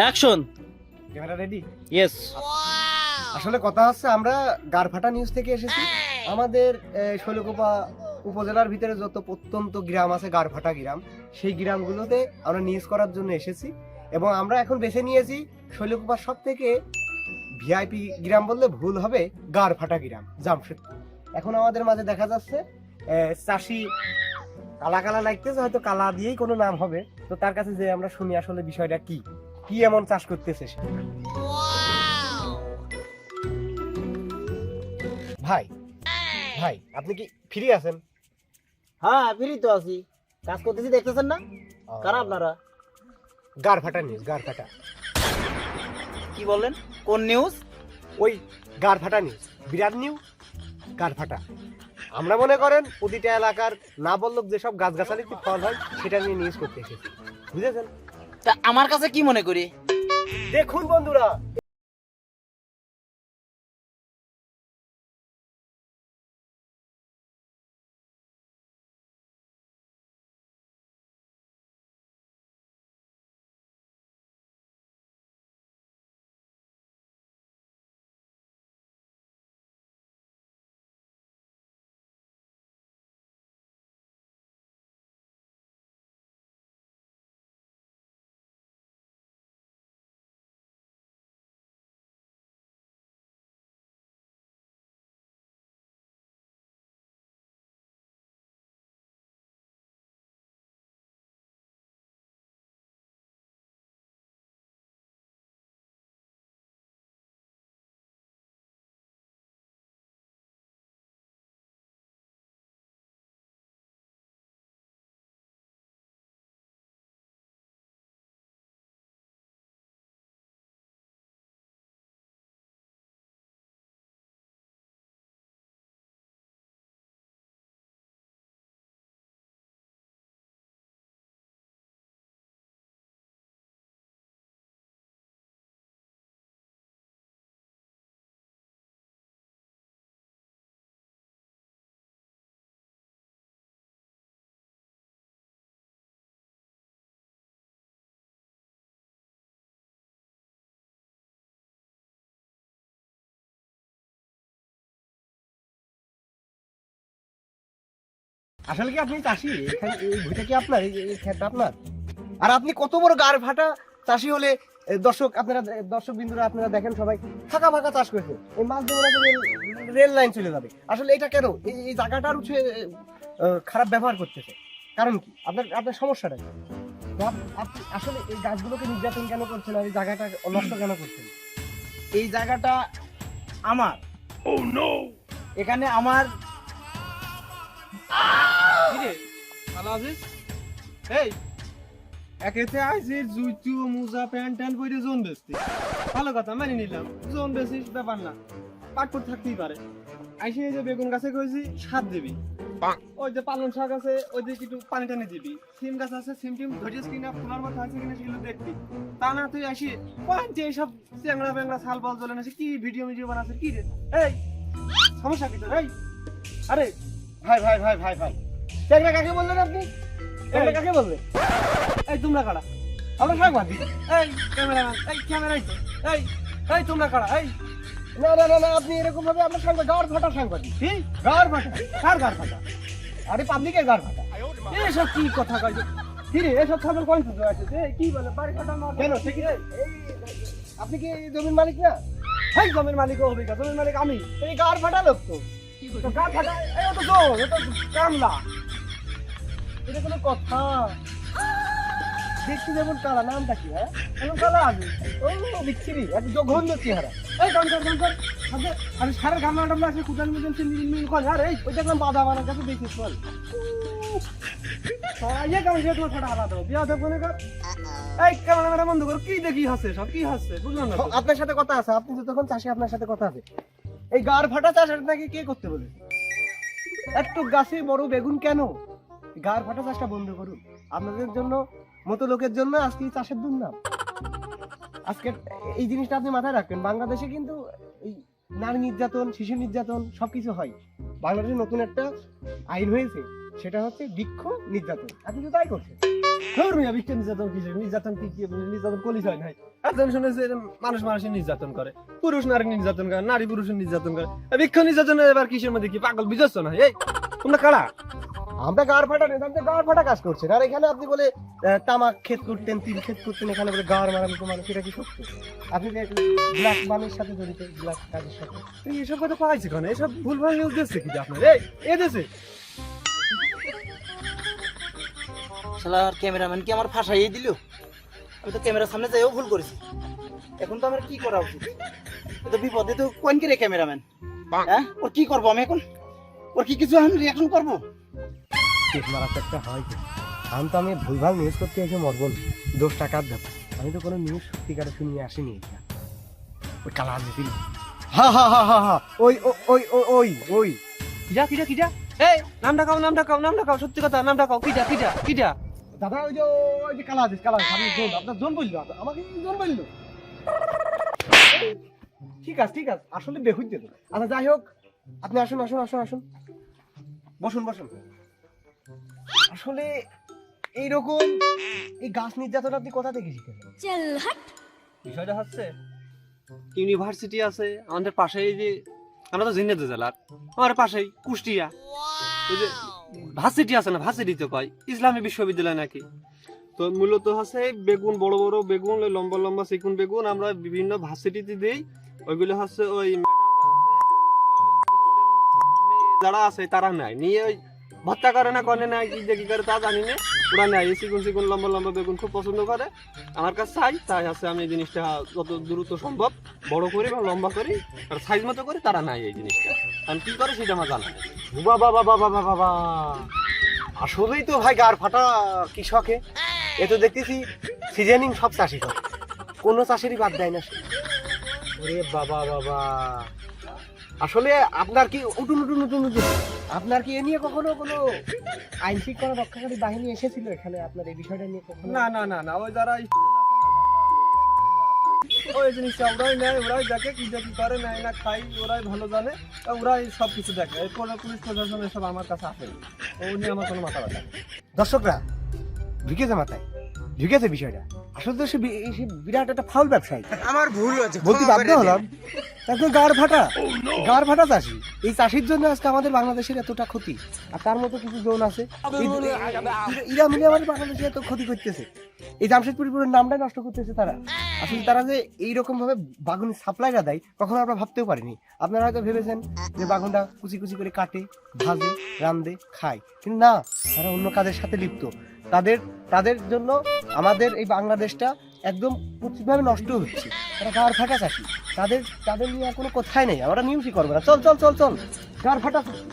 Action camera ready yes আসলে কথা হচ্ছে আমরা গারফাটা নিউজ থেকে এসেছি। আমাদের শৈলকুপা উপজেলার ভিতরে যত প্রত্যন্ত গ্রাম আছে গারফাটা গ্রাম সেই গ্রামগুলোতে আমরা নিউজ করার জন্য এসেছি। এবং আমরা এখন বেছে নিয়েছি শৈলকুপার সব থেকে ভিআইপি গ্রাম বললে ভুল হবে গারফাটা গ্রাম জামশেদপুর। এখন আমাদের মাঝে দেখা যাচ্ছে চাষি কালা কালা লাগতেছে হয়তো কালা দিয়েই কোনো নাম হবে। তো তার কাছে যে আমরা শুনি আসলে বিষয়টা কি। কি এমন চাষ করতেছে সে ভাই ভাই আপনি কি ফ্রি আছেন? হ্যাঁ ফ্রি তো আছি। কাজ করতেছি দেখতেছেন না? কারা আপনারা গার ফাটা নিউজ গার ফাটা। কি বললেন? কোন নিউজ ওই গার ফাটা নিউজ বিরাট নিউজ গার ফাটা। আমরা মনে করেন প্রতিটা এলাকার না বলল যেসব গাছগাছালি কি ফল হয় সেটা নিয়ে নিউজ করতে এসেছি। বুঝেছেন? তা আমার কাছে কি মনে করি? দেখুন বন্ধুরা আসলে কি আপনি চাষি? এখানে এই ভুইটা কি আপনার? এই এই আপনার? আর আপনি কত বড় গার ফাটা চাষি হলে দর্শক আপনারা দর্শক বিন্দুরা আপনারা দেখেন সবাই ফাঁকা ফাঁকা চাষ করেছে। এই মাছ দিয়ে রেল- রেল লাইন চলে যাবে। আসলে এটা কেন? এই এই জায়গাটার উঠে খারাপ ব্যবহার করতেছে। কারণ কি? আপনার আপনার সমস্যাটা কি? আপনি আসলে এই গাছগুলোকে নির্যাতন কেন করছেন আর এই জায়গাটা নষ্ট কেন করছেন? এই জায়গাটা আমার। এখানে আমার এই একেতে জুইতু মুজা প্যান্ট ট্যান্ট পরে জোন বেচতি। ভালো কথা মেনে নিলাম। জোন বেচিস ব্যাপার না। পাটপুর থাকতেই পারে। আইসি এই যে বেগুন গাছে কইছি সার দিবি। ওই যে পালন শাক আছে ওই একটু পানি টানি দিবি। সিম গাছ আছে সিম টিম ধরিস কিনা ফুলার আছে কিনা সেগুলো দেখবি। তা না তুই আসি যে এইসব চ্যাংড়া ব্যাংড়া শাল বল জ্বলে না কি ভিডিও ভিডিও বানাচ্ছে কি রে? এই সমস্যা কি তোর? এই আরে ভাই ভাই ভাই ভাই ভাই। ট্যাংরা কাকে বললেন আপনি? ট্যাংরা কাকে বলবেন এই তোমরা কারা? আমরা সাংবাদিক। এই ক্যামেরাম্যান এই ক্যামেরা এই এই তোমরা কারা? এই। না না না না আপনি এরকম ভাবে আপনার সাংবাদিক গাড় ফাটা সাংবাদিক। কি? গাড় ফাটা কার কার কথা আরে পাবলিকের গাড় ফাটা এসব কি কথা কয় কি রে এসব ছাগল কোন সুযোগ আছে? এই কি বলে বাড়ি কাটা মার কেন সে কি এই আপনি কি জমির মালিক না? এই জমির মালিক হবে জমির মালিক আমি। এই গাড় ফাটা লোক তো। কার ফাটা এই তো কামলা। এটা কোনো কথা। দেখছি যেমন কালা নামটা কি হ্যাঁ? কালা ও বিচ্ছিরি এক জঘন্য চেহারা। এই কাম কর আরে সারের আছে মুদাল সে মিল মিল কর আরে এই ওই দেখলাম বাদা বানা কাছে দেখিস বল। কেমন সে তোমার আলাদা বিয়া দেবো না কর। এই ক্যামেরা বন্ধ কর কি দেখি হাসে সব কি হাসছে বুঝলাম না আপনার সাথে কথা আছে আপনি তো তখন চাষি আপনার সাথে কথা আছে। এই গাড় ফাটা চাষ আপনাকে কে করতে বলে? একটু গাছে বড় বেগুন কেন? গাড় ফাটা চাষটা বন্ধ করুন। আপনাদের জন্য, মতো লোকের জন্য আজকে এই চাষের দুর্নাম আজকে এই জিনিসটা আপনি মাথায় রাখবেন, বাংলাদেশে কিন্তু এই নারী নির্যাতন, শিশু নির্যাতন সবকিছু হয়। বাংলাদেশে নতুন একটা আইন হয়েছে, সেটা হচ্ছে বৃক্ষ নির্যাতন। আপনি তো তাই করছেন। ধর মিয়া ভিক্ষা নির্যাতন কিসের? নির্যাতন কি কি? নির্যাতন কলিস হয় নাই। একজন শুনেছে মানুষ মানুষের নির্যাতন করে। পুরুষ নারী নির্যাতন করে, নারী পুরুষের নির্যাতন করে। বৃক্ষ নির্যাতন এবার কিসের মধ্যে কি পাগল বুঝাচ্ছ না? এই তোমরা কারা? আমরা গাড় ফাটা নেই আপনি গাড় ফাটা কাজ করছেন আর এখানে আপনি বলে তামাক ক্ষেত করতেন তিল ক্ষেত করতেন এখানে বলে গাড় মারান তো মানুষ এটা কি সত্য? আপনি যে ব্ল্যাক মানের সাথে জড়িত ব্ল্যাক কাজের সাথে। এসব কথা পাইছে কেন? এসব ভুলভাল নিউজ দিচ্ছে কি আপনার? এই এ দেশে শালার ক্যামেরাম্যান কি আমার ফাঁসাইয়ে দিল? আমি তো ক্যামেরার সামনে যাইও ভুল করেছি। এখন তো আমার কি করা উচিত? তো বিপদে তো কোন কে রে ক্যামেরাম্যান হ্যাঁ? ওর কি করব আমি এখন? ওর কি কিছু আমি রিয়াকশন করব? কেস মারাতে একটা হয় কি? আমি তো আমি ভুলভাল নিউজ করতে এসে মরবো দোষ টাকার ব্যাপার আমি তো কোনো নিউজ সত্যিকারে শুনিয়ে আসিনি এটা। ওই কালা দিদি হা হা হা হা হা। ওই ওই ওই ওই। কিটা কিটা কিটা এই নাম ডাকাও নাম ডাকাও নাম ডাকাও সত্যি কথা নাম ডাকাও কিটা কিটা কিটা দাদা, ওই যে ওই যে কালা দিস কালা আপনি জোন আপনার জোন বলল আমাকে জোন বলল। ঠিক আছে ঠিক আছে। আসলে বেহুজ দিল আচ্ছা যাই হোক, আপনি আসুন আসুন আসুন আসুন। বসুন বসুন। আসলে এইরকম এই গাছ নির্যাতন আপনি কোথা থেকে শিখেছেন? বিষয়টা হচ্ছে ইউনিভার্সিটি আছে আমাদের পাশেই যে আমরা তো জিন্দাতে জেলার আমার পাশেই কুষ্টিয়া। ওই যে ভার্সিটি আছে না ভার্সিটি তো কয় ইসলামী বিশ্ববিদ্যালয় নাকি? তো মূলত হচ্ছে বেগুন বড় বড় বেগুন ওই লম্বা লম্বা সিকুন বেগুন আমরা বিভিন্ন ভার্সিটিতে দিই। ওইগুলো হচ্ছে ওই যারা আছে তারা নেয়। নিয়ে ওই ভত্তা করে না করে না, কি যে কি করে তা জানি না। ওরা নেয়, এই চিকুন লম্বা লম্বা বেগুন খুব পছন্দ করে। আমার কাছে চাই তাই আছে আমি এই জিনিসটা যত দ্রুত সম্ভব বড় করি বা লম্বা করি, আর সাইজ মতো করি, তারা নাই এই জিনিসটা। আমি কি করে সেটা আমার জানা নেই। বাবা বাবা বাবা বাবা আসলেই তো ভাই গার ফাটা কৃষকে। এ তো দেখতেছি সিজনিং সব চাষি করে। কোনো চাষেরই বাদ দেয় না ওরে বাবা বাবা। আসলে আপনার কি উঠুন উঠুন উঠুন উঠুন? আপনার কি এ নিয়ে কখনো কোনো আইন শৃঙ্খলা রক্ষাকারী বাহিনী এসেছিল এখানে? আপনার এই বিষয়টা নিয়ে কখনো? না না না না ওই যারা ওই জিনিসটা ওরাই নেয় ওরাই দেখে কি দেখি করে নেয় না খাই ওরাই ভালো জানে ওরাই সব কিছু দেখে। এরপরে পুলিশ প্রশাসন এসব আমার কাছে আসে। ও নিয়ে আমার কোনো মাথা ব্যথা দর্শকরা ঢুকেছে মাথায়। ঢুকেছে বিষয়টা। আসলে তো সে বিরাট একটা ফাউল ব্যবসায়ী। আমার ভুল হয়েছে বলতে বাধ্য হলাম। তাকে গাড় ফাটা গাড় ফাটা চাষি। এই চাষির জন্য আজকে আমাদের বাংলাদেশের এতটা ক্ষতি। আর তার মতো কিছু জোন আছে। ইরা মিলে আমাদের বাংলাদেশে এত ক্ষতি করতেছে। এই জামশেদপুরের নামটাই নষ্ট করতেছে তারা। আসলে তারা যে এইরকম ভাবে বাগুনের সাপ্লাইটা দেয় কখনো আমরা ভাবতেও পারিনি। আপনারা হয়তো ভেবেছেন যে বাগুনটা কুচি কুচি করে কাটে ভাজে রান্দে খায়। কিন্তু না তারা অন্য কাজের সাথে লিপ্ত। তাদের তাদের জন্য আমাদের এই বাংলাদেশটা একদম উচিতভাবে নষ্ট হচ্ছে। তারা গাড় ফাটা চাষি। তাদের তাদের নিয়ে আর কোনো কথাই নেই। আমরা নিউজই করব না। চল চল চল চল। গাড় ফাটা চাষি।